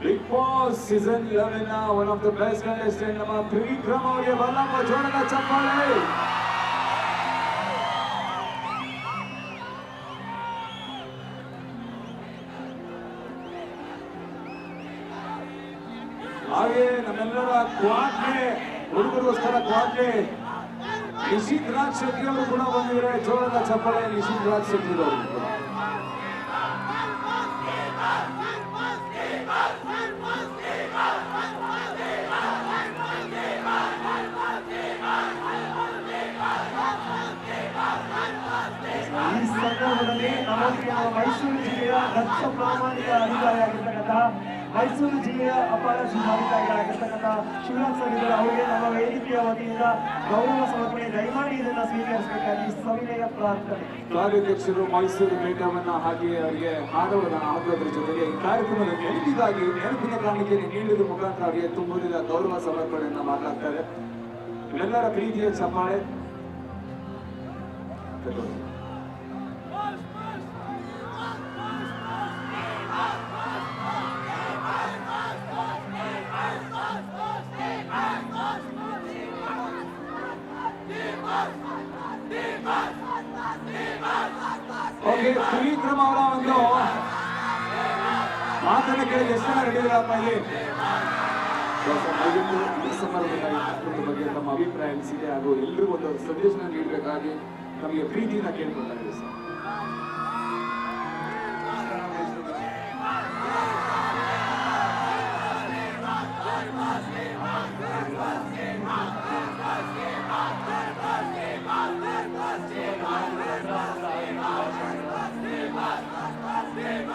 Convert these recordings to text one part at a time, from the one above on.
Bigg Boss season eleven one of the best contestant ನಮ್ಮ ತ್ರಿವಿಕ್ರಮ್ ಅವರಿಗೆ ಬಲ್ಲಮ್ಮ ಜೋಡದ ಚಪ್ಪಾಳೆ ಹಾಗೆ ನಮ್ಮೆಲ್ಲರ ಕ್ವಾಟ್ಲೆ ಹುಡುಗರಿಗೋಸ್ಕರ ಕ್ವಾಟ್ಲೆ ನಿಶಿತ್ ರಾಜ್ ಶೆಟ್ಟಿ ಅವರು ಕೂಡ ಬಂದಿದ್ದಾರೆ ಜೋಳದ ಚಪ್ಪಾಳೆ ನಿಶಿತ್ ರಾಜ್ ಶೆಟ್ಟಿ ಅವರು ಸಂದರ್ಭದಲ್ಲಿ ನಮಗೆ ಮೈಸೂರು ಜಿಲ್ಲೆಯ ದಕ್ಷ ಪ್ರಾಮಾಣಿಕ ಅಧಿಕಾರಿಯಾಗಿರ್ತಕ್ಕಂಥ ಮೈಸೂರು ಜಿಲ್ಲೆಯ ಅಪಾರ ಶಿಕ್ಷಾಧಿಕಾರಿಗಳಾಗಿರ್ತಕ್ಕಂಥ ಶಿವರಾಜ್ ಸರ್ ಅವರಿಗೆ ನಮ್ಮ ವೇದಿಕೆಯ ವತಿಯಿಂದ ಗೌರವ ಸಮರ್ಪಣೆ, ದಯಮಾಡಿ ಇದನ್ನು ಸ್ವೀಕರಿಸಬೇಕಾಗಿ ಸವಿನಯ ಪ್ರಾರ್ಥನೆ. ಕಾರ್ಯಾಧ್ಯಕ್ಷರು ಮೈಸೂರು ಮೇಟವನ್ನ ಹಾಗೆಯೇ ಅವರಿಗೆ ಹಾಡುವುದನ್ನು ಹಾಕೋದ್ರ ಜೊತೆಗೆ ಈ ಕಾರ್ಯಕ್ರಮದ ನೆನಪಿಗಾಗಿ, ನೆನಪಿನ ಕಾಣಿಕೆ ನೀಡಿದ ಮುಖಾಂತರ ಅವರಿಗೆ ತುಂಬುವುದಿಲ್ಲ ಗೌರವ ಸಮರ್ಪಣೆಯನ್ನ ಮಾಡಲಾಗ್ತದೆ ಎಲ್ಲರ ಪ್ರೀತಿಯ ಚಪ್ಪಾಳೆ. ಓಕೆ ತ್ರಿವಿಕ್ರಮ್ ಅವರ ಒಂದು ಮಾತನ್ನು ಕೇಳಿದ ಎಷ್ಟು ಜನ ರೆಡಿ ಇದ್ದಾರಪ್ಪ ಇಲ್ಲಿ ಈ ಸಂದರ್ಭದಲ್ಲಿ ಬಗ್ಗೆ ತಮ್ಮ ಅಭಿಪ್ರಾಯ ಅನಿಸಿದೆ ಹಾಗೂ ಎಲ್ಲರೂ ಒಂದು ಸಂದೇಶನ ನೀಡಬೇಕಾಗಿ ನಮಗೆ ಪ್ರೀತಿಯಿಂದ ಕೇಳ್ಕೊಳ್ತಾ ಇದ್ದೀವಿ sir.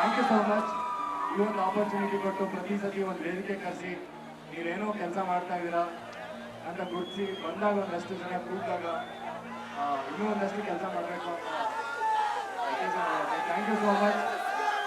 Thank you so much ಈ ಒಂದು ಆಪರ್ಚುನಿಟಿ ಕೊಟ್ಟು ಪ್ರತಿ ಸತಿ ಒಂದು ವೇದಿಕೆ ಕರೆಸಿ, ನೀವೇನೋ ಕೆಲಸ ಮಾಡ್ತಾ ಇದ್ದೀರಾ ಅಂತ ಗುರುತಿಸಿ, ಬಂದಾಗ ಒಂದಷ್ಟು ಜನ ಕೂತಾಗ ಇನ್ನೂ ಒಂದಷ್ಟು ಕೆಲಸ ಮಾಡಬೇಕು ಅಂತ. Thank you so much